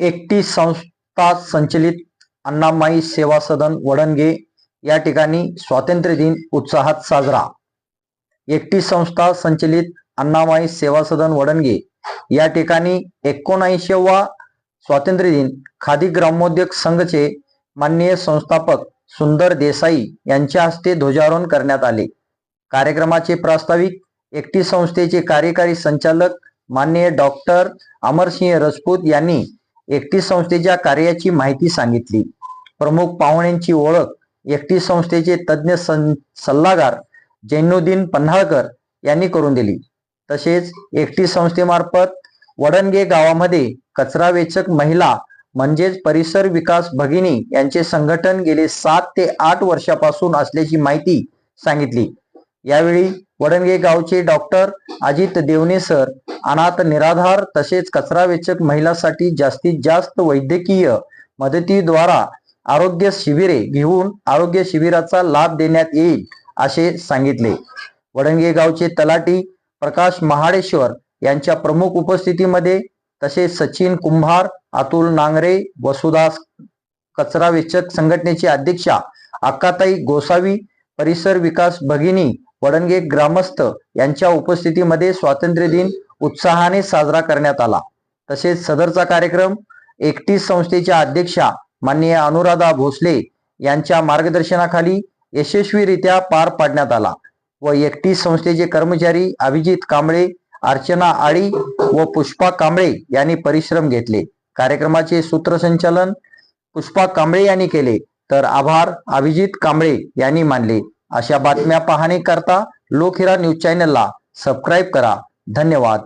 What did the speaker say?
एकटी संस्था संचलित अण्णामाई सेवा सदन वडणगे या ठिकाणी स्वातंत्र्य दिन उत्साहात साजरा. एकटी संस्था संचलित अण्णामाई सेवा सदन वडणगे या ठिकाणी एकोणऐंशीवा स्वातंत्र्य दिन खादी ग्रामोद्योग संघचे माननीय संस्थापक सुंदर देसाई यांच्या हस्ते ध्वजारोहण करण्यात आले. कार्यक्रमाचे प्रास्ताविक एकटी संस्थेचे कार्यकारी संचालक माननीय डॉक्टर अमरसिंह राजपूत यांनी एकटी संस्थेच्या कार्याची माहिती सांगितली. प्रमुख पाहुण्यांची ओळख एकटी संस्थेचे तज्ज्ञ सं- सल्लागार जैनुद्दीन पन्हाळकर यांनी करून दिली. तसेच एकटी संस्थेमार्फत वडणगे गावामध्ये कचरा वेचक महिला म्हणजेच परिसर विकास भगिनी यांचे संघटन गेले सात ते आठ वर्षापासून असल्याची माहिती सांगितली. यावेळी वडणगे गावचे डॉक्टर अजित देवणे सर अनाथ निराधार तसेच कचरा वेचक महिलांसाठी जास्तीत जास्त वैद्यकीय मदतीद्वारा आरोग्य शिबिरे घेऊन आरोग्य शिबिराचा लाभ देण्यात येईल असे सांगितले. वडणगे गावचे तलाटी प्रकाश महाडेश्वर यांच्या प्रमुख उपस्थितीमध्ये तसेच सचिन कुंभार अतुल नांगरे वसुदास कचरा वेचक संघटनेची अध्यक्षा अक्काताई गोसावी परिसर विकास भगिनी वडणगे ग्रामस्थ यांच्या उपस्थितीमध्ये स्वातंत्र्य दिन उत्साहाने साजरा करण्यात आला. तसेच सदरचा कार्यक्रम एकटीस संस्थेच्या अध्यक्षा माननीय अनुराधा भोसले यांच्या मार्गदर्शनाखाली यशस्वीरित्या पार पाडण्यात आला व एकटीस संस्थेचे कर्मचारी अभिजित कांबळे अर्चना आळी व पुष्पा कांबळे यांनी परिश्रम घेतले. कार्यक्रमाचे सूत्रसंचालन पुष्पा कांबळे यांनी केले. तर आभार अभिजित कांबळे यांनी मानले. अशा बातम्या पाहणे करता लोकहिरा न्यूज चॅनलला सबस्क्राईब करा. धन्यवाद.